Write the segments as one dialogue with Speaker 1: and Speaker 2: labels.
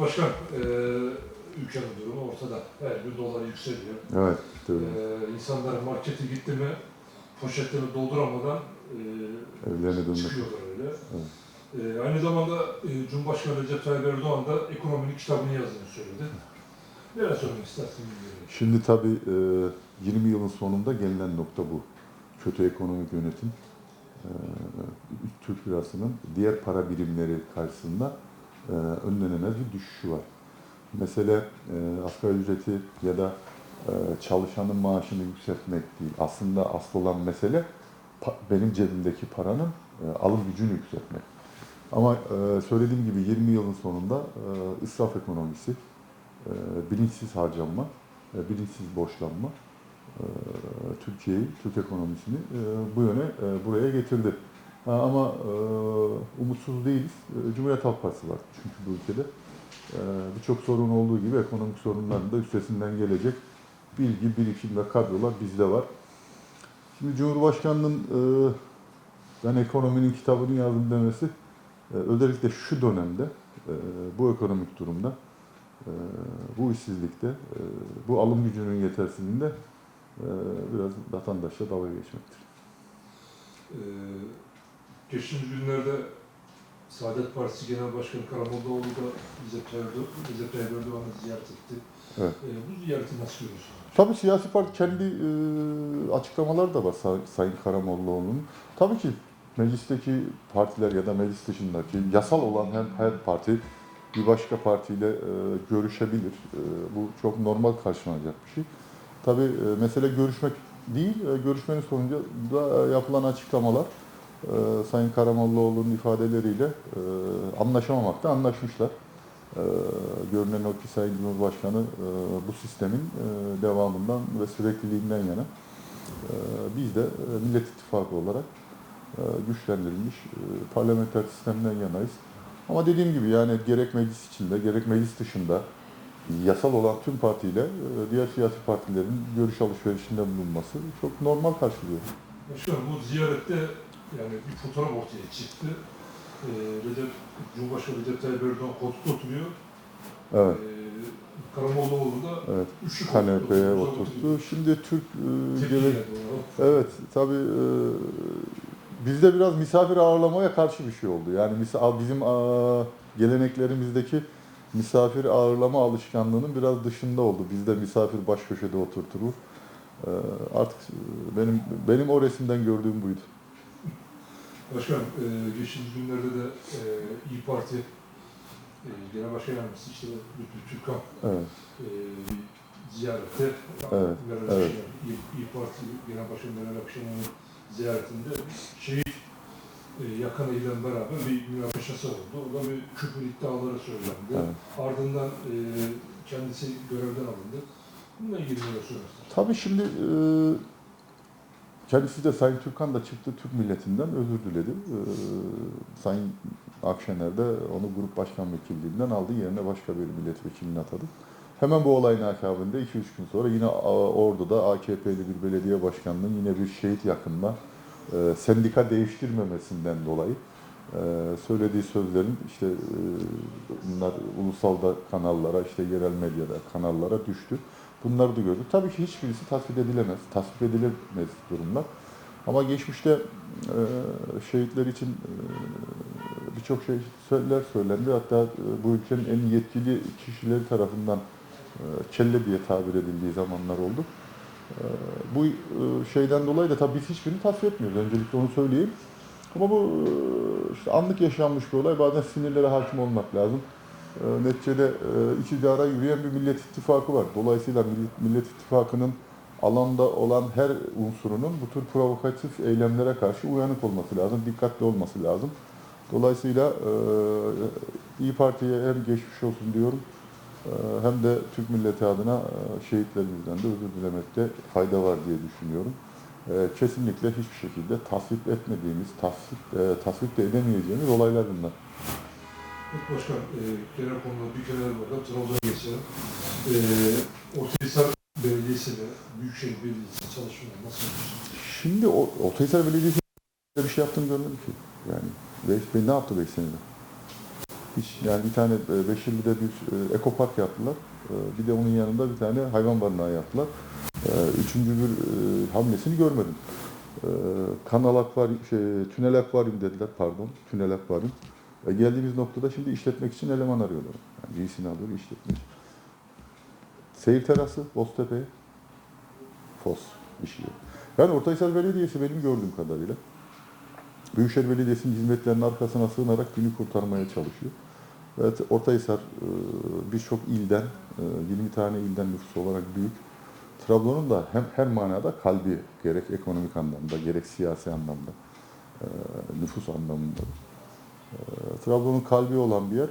Speaker 1: Başkan, e, ülkenin durumu ortada. Her gün dolar yükseliyor.
Speaker 2: Evet, doğru.
Speaker 1: E, insanlar markete gitti mi poşetlerini dolduramadan e,
Speaker 2: Evlerine dönmek.
Speaker 1: çıkıyorlar öyle.
Speaker 2: Evet.
Speaker 1: E, aynı zamanda e, Cumhurbaşkanı Recep Tayyip Erdoğan da ekonominin kitabını yazdığını söyledi. Neler söylemek istersin.
Speaker 2: Şimdi tabii e, 20 yılın sonunda gelinen nokta bu. Kötü ekonomik yönetim. E, Türk lirasının diğer para birimleri karşısında e, önlenemez bir düşüşü var. Mesele e, asgari ücreti ya da e, çalışanın maaşını yükseltmek değil. Aslında asıl olan mesele benim cebimdeki paranın e, alım gücünü yükseltmek. Ama e, söylediğim gibi 20 yılın sonunda e, israf ekonomisi, e, bilinçsiz harcanma, e, bilinçsiz borçlanma e, Türkiye'yi, Türk ekonomisini e, bu yöne, e, buraya getirdi. Ama e, umutsuz değiliz. E, Cumhuriyet Halk Partisi var çünkü bu ülkede. E, Birçok sorun olduğu gibi ekonomik sorunların da üstesinden gelecek bilgi, birikim ve kadrolar bizde var. Şimdi Cumhurbaşkanı'nın ben ekonominin kitabını yazdım demesi özellikle şu dönemde, bu ekonomik durumda, bu işsizlikte, bu alım gücünün yetersizliğinde biraz vatandaşla dalga geçmektir.
Speaker 1: E, geçtiğimiz günlerde Saadet Partisi Genel Başkanı Karamollaoğlu da Recep Tayyip Erdo- Recep Tayyip Erdoğan'ı ziyaret etti.
Speaker 2: Evet.
Speaker 1: E, bu ziyareti nasıl görüyorsun?
Speaker 2: Tabii siyasi parti kendi e, açıklamaları da var Say- Sayın Karamollaoğlu'nun. Tabii ki meclisteki partiler ya da meclis dışındaki yasal olan hem her parti bir başka partiyle e, görüşebilir. E, bu çok normal karşılanacak bir şey. Tabii e, mesele görüşmek değil, e, görüşmenin sonucu da e, yapılan açıklamalar e, Sayın Karamollaoğlu'nun ifadeleriyle e, anlaşamamakta anlaşmışlar. Ee, görünen o ki Sayın Cumhurbaşkanı e, bu sistemin e, devamından ve sürekliliğinden yana. E, biz de e, Millet İttifakı olarak e, güçlendirilmiş e, parlamenter sistemden yanayız. Ama dediğim gibi yani gerek meclis içinde gerek meclis dışında yasal olan tüm partiyle e, diğer siyasi partilerin görüş alışverişinde bulunması çok normal karşılıyorum.
Speaker 1: Başkanım bu ziyarette yani bir fotoğraf ortaya çıktı. Ee, Recep, Cumhurbaşkanı Recep Tayyip Erdoğan koltukta oturuyor.
Speaker 2: Evet,
Speaker 1: Ee, Karamollaoğlu da
Speaker 2: evet.
Speaker 1: üçlü
Speaker 2: Kanepeye oturttu. Şimdi Türk e,
Speaker 1: ona.
Speaker 2: Evet, tabii e, bizde biraz misafir ağırlamaya karşı bir şey oldu. Yani bizim a, geleneklerimizdeki misafir ağırlama alışkanlığının biraz dışında oldu. Bizde misafir baş köşede oturturur. E, artık e, benim benim o resimden gördüğüm buydu.
Speaker 1: Başkanım, e, geçtiğimiz günlerde de e, İyi Parti e, Genel Başkan Yardımcısı işte Lütfü Türkan
Speaker 2: Evet,
Speaker 1: e, ziyarette
Speaker 2: Evet,
Speaker 1: Meral
Speaker 2: evet.
Speaker 1: İyi, İyi Parti Genel Başkanı Meral Akşener'in ziyaretinde şehit e, yakın ile beraber bir münakaşası oldu. O da bir küfür iddiaları söylendi.
Speaker 2: evet.
Speaker 1: Ardından e, kendisi görevden alındı. Bununla ilgili ne söylersiniz?
Speaker 2: Tabii şimdi e, kendisi de Sayın Türkan da çıktı Türk milletinden özür diledi. E, Sayın Akşener de onu grup başkan vekilliğinden aldı. Yerine başka bir milletvekilini atadı. Hemen bu olayın akabinde 2-3 gün sonra yine Ordu'da AKP'li bir belediye başkanının yine bir şehit yakınına e, sendika değiştirmemesinden dolayı e, söylediği sözlerin işte e, bunlar ulusal da kanallara, işte yerel medyada kanallara düştü. Bunları da gördük. Tabii ki hiçbirisi tasvip edilemez, tasvip edilemez durumlar. Ama geçmişte e, şehitler için e, birçok şey söyler söylendi. Hatta e, bu ülkenin en yetkili kişileri tarafından e, kelle diye tabir edildiği zamanlar oldu. E, bu e, şeyden dolayı da tabii biz hiçbirini tasvip etmiyoruz. Öncelikle onu söyleyeyim. Ama bu e, işte anlık yaşanmış bir olay. Bazen sinirlere hakim olmak lazım. E, neticede e, iktidara yürüyen bir millet ittifakı var. Dolayısıyla millet, ittifakının alanda olan her unsurunun bu tür provokatif eylemlere karşı uyanık olması lazım, dikkatli olması lazım. Dolayısıyla e, İyi Parti'ye hem geçmiş olsun diyorum e, hem de Türk milleti adına şehitlerimizden de özür dilemekte fayda var diye düşünüyorum. Kesinlikle hiçbir şekilde tasvip etmediğimiz, tasvip, tasvip de edemeyeceğimiz olaylar bunlar.
Speaker 1: Evet başkan, e, genel konuda bir kere bakalım. Trabzon'a geçelim. E, Ortahisar Belediyesi ve Büyükşehir Belediyesi çalışmaları nasıl?
Speaker 2: Şimdi o, Ortahisar Belediyesi bir şey yaptığını görmedik ki. Yani Veys Bey ne yaptı 5 senede? Hiç yani bir tane e, Beşirli'de bir e, ekopark yaptılar. E, bir de onun yanında bir tane hayvan barınağı yaptılar. E, üçüncü bir e, hamlesini görmedim. E, kanal akvaryum, şey, tünel akvaryum dediler pardon. Tünel akvaryum. E, geldiğimiz noktada şimdi işletmek için eleman arıyorlar. Yani iyisini alıyor işletmek. Seyir terası Boztepe'ye. Fos işi yok. Yani Ortaysar Belediyesi benim gördüğüm kadarıyla Büyükşehir Belediyesi'nin hizmetlerinin arkasına sığınarak günü kurtarmaya çalışıyor. Evet, Ortaysar e, birçok ilden, e, 20 tane ilden nüfusu olarak büyük. Trabzon'un da hem her manada kalbi gerek ekonomik anlamda gerek siyasi anlamda e, nüfus anlamında. E, Trabzon'un kalbi olan bir yer.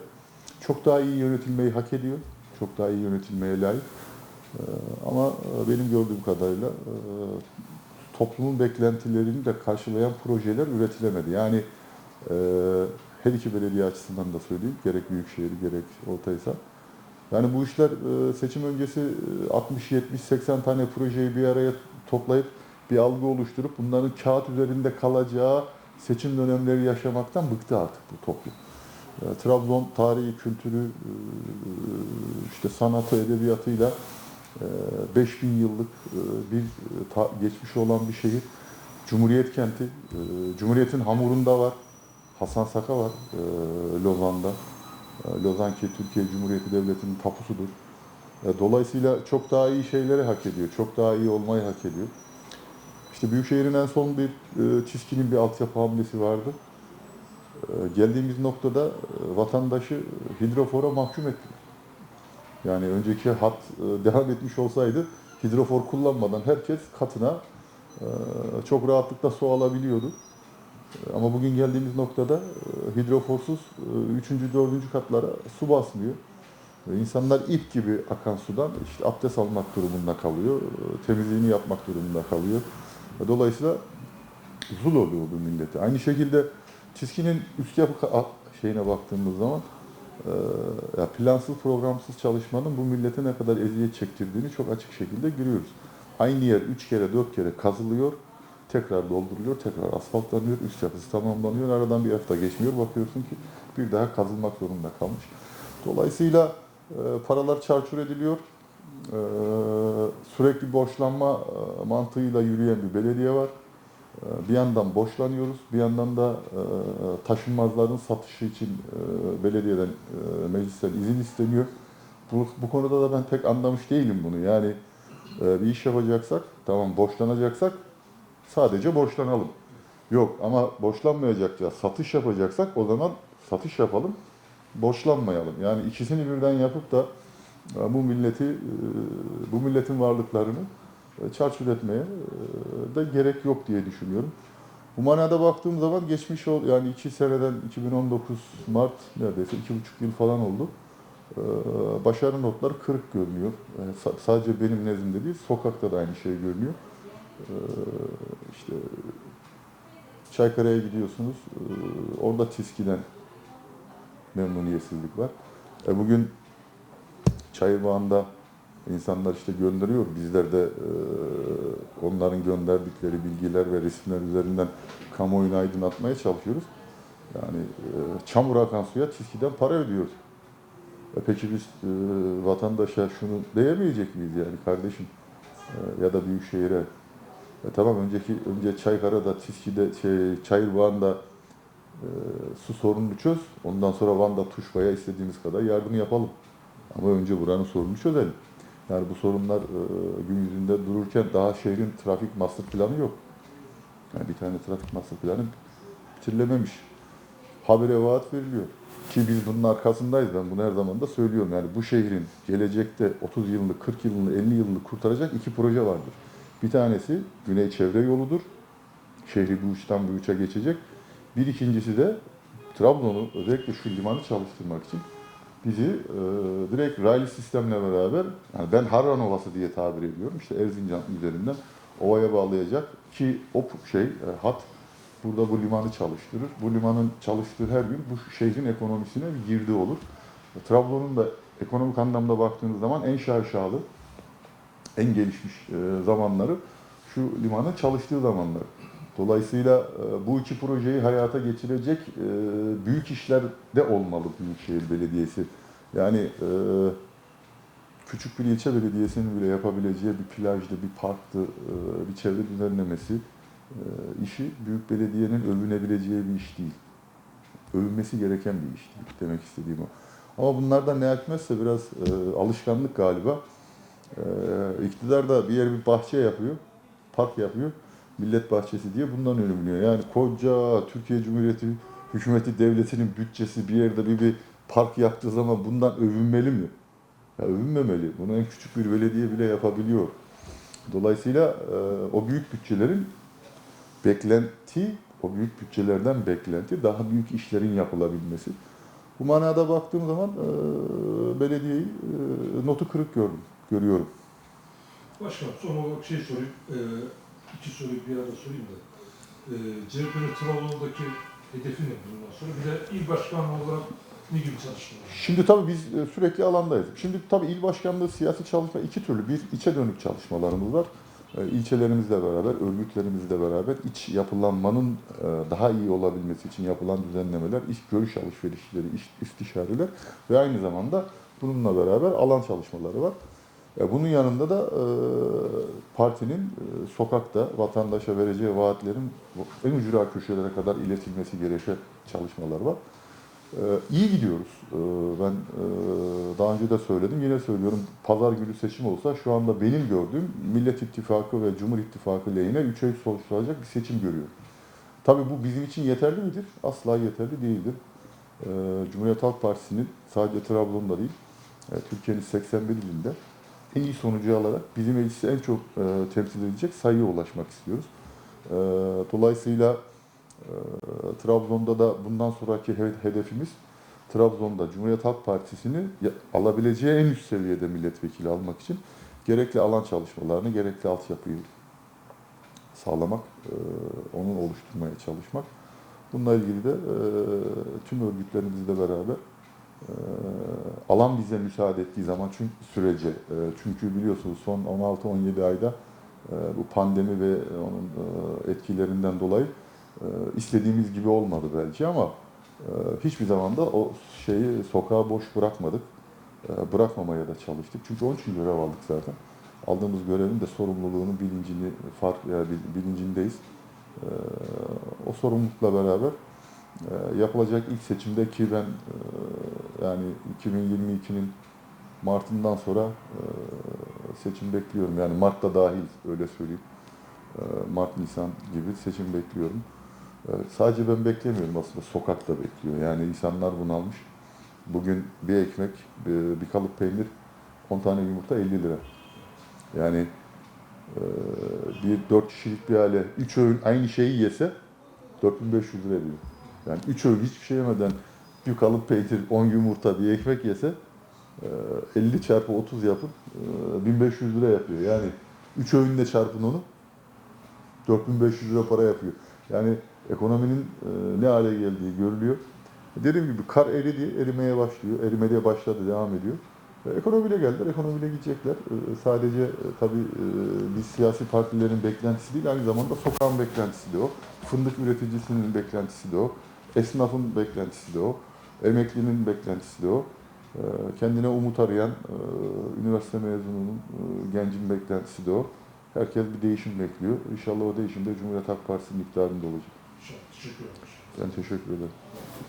Speaker 2: Çok daha iyi yönetilmeyi hak ediyor. Çok daha iyi yönetilmeye layık. E, Ama e, benim gördüğüm kadarıyla e, toplumun beklentilerini de karşılayan projeler üretilemedi. Yani e, her iki belediye açısından da söyleyeyim. Gerek Büyükşehir gerek Ortaysar. Yani bu işler seçim öncesi e, 60, 70, 80 tane projeyi bir araya toplayıp bir algı oluşturup bunların kağıt üzerinde kalacağı seçim dönemleri yaşamaktan bıktı artık bu toplum. E, Trabzon tarihi, kültürü, e, işte sanatı, edebiyatıyla e, 5000 yıllık e, bir ta- geçmişi olan bir şehir. Cumhuriyet kenti. E, Cumhuriyet'in hamurunda var. Hasan Saka var e, Lozan'da. E, Lozan ki Türkiye Cumhuriyeti Devleti'nin tapusudur. E, Dolayısıyla çok daha iyi şeyleri hak ediyor. Çok daha iyi olmayı hak ediyor. İşte Büyükşehir'in en son bir e, çizkinin bir altyapı hamlesi vardı. E, Geldiğimiz noktada e, vatandaşı hidrofora mahkum ettiler. Yani önceki hat e, devam etmiş olsaydı hidrofor kullanmadan herkes katına e, çok rahatlıkla su alabiliyordu. E, Ama bugün geldiğimiz noktada e, hidroforsuz 3. 4. katlara su basmıyor. Ve İnsanlar ip gibi akan sudan işte abdest almak durumunda kalıyor, e, temizliğini yapmak durumunda kalıyor. Dolayısıyla zul oluyor bu millete. Aynı şekilde çizginin üst yapı şeyine baktığımız zaman e, ya plansız programsız çalışmanın bu millete ne kadar eziyet çektirdiğini çok açık şekilde görüyoruz. Aynı yer 3 kere 4 kere kazılıyor, tekrar dolduruluyor, tekrar asfaltlanıyor, üst yapısı tamamlanıyor. Aradan bir hafta geçmiyor, bakıyorsun ki bir daha kazılmak zorunda kalmış. Dolayısıyla e, paralar çarçur ediliyor. E, sürekli borçlanma e, mantığıyla yürüyen bir belediye var. E, Bir yandan borçlanıyoruz, bir yandan da e, taşınmazların satışı için e, belediyeden, meclisten izin isteniyor. Bu, bu konuda da ben pek anlamış değilim bunu. Yani bir iş yapacaksak, tamam borçlanacaksak sadece borçlanalım. Yok ama borçlanmayacakça satış yapacaksak o zaman satış yapalım, borçlanmayalım. Yani ikisini birden yapıp da bu milleti, e, bu milletin varlıklarını e, çarçur etmeye e, de gerek yok diye düşünüyorum. Bu manada baktığım zaman geçmiş ol yani iki seneden 2019 Mart neredeyse iki buçuk yıl falan oldu. E, Başarı notları kırık görünüyor. Yani sa- sadece benim nezdimde değil, sokakta da aynı şey görünüyor. E, İşte Çaykara'ya gidiyorsunuz, orada TİSKİ'den memnuniyetsizlik var. Bugün Çayırbağı'nda insanlar işte gönderiyor. Bizler de e, onların gönderdikleri bilgiler ve resimler üzerinden kamuoyunu aydınlatmaya çalışıyoruz. Yani e, çamur akan suya çizgiden para ödüyoruz. E peki biz e, vatandaşa şunu diyemeyecek miyiz yani kardeşim E, ya da büyükşehire e, tamam önceki önce Çaykara'da, Tiski'de, şey, Çayırbağı'nda e, su sorununu çöz. Ondan sonra Van'da, Tuşba'ya istediğimiz kadar yardım yapalım. Ama önce buranın sorununu çözelim. Yani bu sorunlar e, gün yüzünde dururken daha şehrin trafik master planı yok. Yani bir tane trafik master planı bitirilememiş. Habere vaat veriliyor. Ki biz bunun arkasındayız. Ben bunu her zaman da söylüyorum. Yani bu şehrin gelecekte 30 yılını, 40 yılını, 50 yılını kurtaracak iki proje vardır. Bir tanesi Güney Çevre Yolu'dur. Şehri bu uçtan bu uça geçecek. Bir ikincisi de Trabzon'u özellikle şu limanı çalıştırmak için bizi e, direkt raylı sistemle beraber yani ben Harran Ovası diye tabir ediyorum. İşte Erzincan üzerinden ovaya bağlayacak ki o şey e, hat burada bu limanı çalıştırır. Bu limanın çalıştığı her gün bu şehrin ekonomisine bir girdi olur. E, Trabzon'un da ekonomik anlamda baktığınız zaman en şaşalı, en gelişmiş e, zamanları şu limanın çalıştığı zamanlar. Dolayısıyla e, bu iki projeyi hayata geçirecek e, büyük işler de olmalı Büyükşehir Belediyesi. Yani e, küçük bir ilçe belediyesinin bile yapabileceği bir plajdı, bir parktı, bir çevre düzenlemesi işi büyük belediyenin övünebileceği bir iş değil. Övünmesi gereken bir iş değil demek istediğim o. Ama bunlardan ne etmezse biraz alışkanlık galiba. İktidar da bir yer bir bahçe yapıyor, park yapıyor. Millet bahçesi diye bundan övünüyor. Yani koca Türkiye Cumhuriyeti hükümeti devletinin bütçesi bir yerde bir, bir park yaptığı zaman bundan övünmeli mi? Ya övünmemeli. Bunu en küçük bir belediye bile yapabiliyor. Dolayısıyla e, o büyük bütçelerin beklenti, o büyük bütçelerden beklenti daha büyük işlerin yapılabilmesi. Bu manada baktığım zaman e, belediyeyi e, notu kırık gördüm, görüyorum.
Speaker 1: Başkanım son olarak şey sorayım. E, iki soruyu bir arada sorayım da. E, CHP'nin Trabzon'daki hedefi ne bundan sonra? Bir de il başkanı olarak ne gibi çalışmalar?
Speaker 2: Şimdi tabii biz e, sürekli alandayız. Şimdi tabii il başkanlığı siyasi çalışma iki türlü. Bir içe dönük çalışmalarımız var. E, İlçelerimizle beraber, örgütlerimizle beraber iç yapılanmanın e, daha iyi olabilmesi için yapılan düzenlemeler, iş görüş alışverişleri, iş, istişareler ve aynı zamanda bununla beraber alan çalışmaları var. Bunun yanında da partinin sokakta vatandaşa vereceği vaatlerin en ücra köşelere kadar iletilmesi gereken çalışmalar var. İyi gidiyoruz. Ben daha önce de söyledim, yine söylüyorum. Pazar günü seçim olsa şu anda benim gördüğüm Millet İttifakı ve Cumhur İttifakı lehine 3 ay sonuçlanacak bir seçim görüyorum. Tabii bu bizim için yeterli midir? Asla yeterli değildir. Cumhuriyet Halk Partisi'nin sadece Trabzon'da değil, Türkiye'nin 81 ilinde en iyi sonucu alarak bizi meclisi en çok e, temsil edecek sayıya ulaşmak istiyoruz. Ee, Dolayısıyla ee, Trabzon'da da bundan sonraki he- hedefimiz Trabzon'da Cumhuriyet Halk Partisi'ni alabileceği en üst seviyede milletvekili almak için gerekli alan çalışmalarını, gerekli altyapıyı sağlamak, e, onu oluşturmaya çalışmak. Bununla ilgili de e, tüm örgütlerimizle beraber e, alan bize müsaade ettiği zaman çünkü sürece e, çünkü biliyorsunuz son 16-17 ayda e, bu pandemi ve onun e, etkilerinden dolayı istediğimiz gibi olmadı belki ama hiçbir zaman da o şeyi sokağa boş bırakmadık. Bırakmamaya da çalıştık. Çünkü onun için görev aldık zaten. Aldığımız görevin de sorumluluğunun bilincini fark yani bil- bilincindeyiz. O sorumlulukla beraber yapılacak ilk seçimde ki ben yani 2022'nin Mart'ından sonra e, seçim bekliyorum. Yani Mart'ta dahil öyle söyleyeyim. E, Mart, Nisan gibi seçim bekliyorum. E, Sadece ben beklemiyorum aslında sokakta bekliyor. Yani insanlar bunalmış. Bugün bir ekmek, bir kalıp peynir, 10 tane yumurta 50 lira. Yani bir 4 kişilik bir aile 3 öğün aynı şeyi yese 4500 lira ediyor. Yani 3 öğün hiçbir şey yemeden bir kalıp peynir, 10 yumurta, bir ekmek yese e, 50 çarpı 30 yapıp e, 1500 lira yapıyor. Yani 3 öğünle çarpın onu 4500 lira para yapıyor. Yani ekonominin e, ne hale geldiği görülüyor. Dediğim gibi kar eridi, erimeye başlıyor. Erimeye başladı, devam ediyor. E, Ekonomiyle geldiler, ekonomiyle gidecekler. E, Sadece e, tabii e, biz siyasi partilerin beklentisi değil, aynı zamanda sokağın beklentisi de o. Fındık üreticisinin beklentisi de o. Esnafın beklentisi de o. Emeklinin beklentisi de o. E, Kendine umut arayan e, üniversite mezununun, e, gencin beklentisi de o. Herkes bir değişim bekliyor. İnşallah o değişim de Cumhuriyet Halk Partisi'nin iktidarında olacak.
Speaker 1: İnşallah. Teşekkür ederim.
Speaker 2: Ben teşekkür ederim.